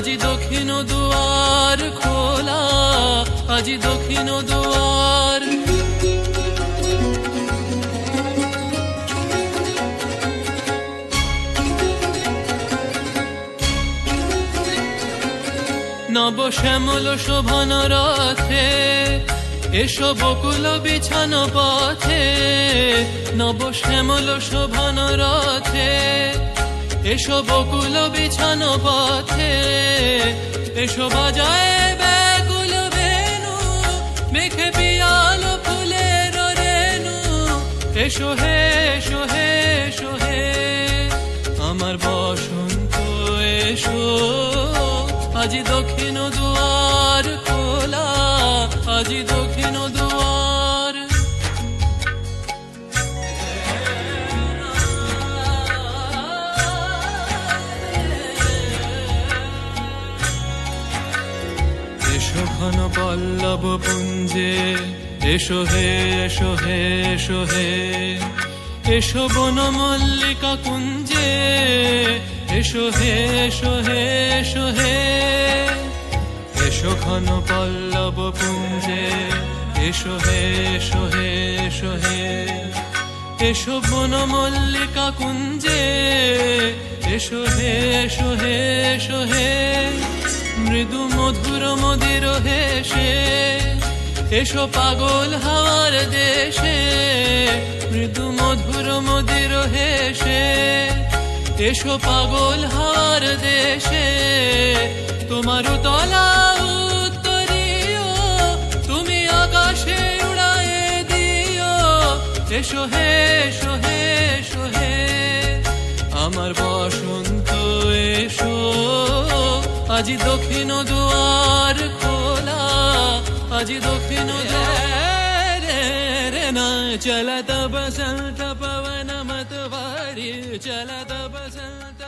আজি দক্ষিণ দুয়ার খোলা, আজি দক্ষিণ দুয়ার। নব শ্যামল শোভন রথে এসো বকুল বিছানো পথে, নব শ্যামল শোভন রথে এসো বকুল বিছানো পথে, এসো বাজায় ব্যাকুল বেনু মেঘে পিয়াল ফুলের রেনু এসো হে এসো হে এসো হে, আমার বসন্ত এসো। আজি দক্ষিণ দুয়ার খোলা, আজি দক্ষিণ ঘন পল্লব পুঞ্জে, এসো হে এসো হে এসো হে। এসো বন মল্লিকা কুঞ্জে, এসো হে এসো হে এসো হে। এসো ঘন পল্লব পুঞ্জে, এসো হে এসো হে এসো হে। এসো বন মল্লিকা কুঞ্জে, এসো হে এসো হে এসো হে। মৃদু মধুর মদির হেসে এসো পাগল হাওয়ার দেশে, মৃদু মধুর মদির হেসে এসো পাগল হাওয়ার দেশে, তোমার তলা উত্তরীয়, তুমি আকাশে উড়ায়ে দিও। এসো হে এসো হে এসো হে, আমার বসন্ত আজি দক্ষিণ দুয়ার খোলা আজি দক্ষিণ রে রে না চলত বসন্ত পবন মত ভারি চলত বসন্ত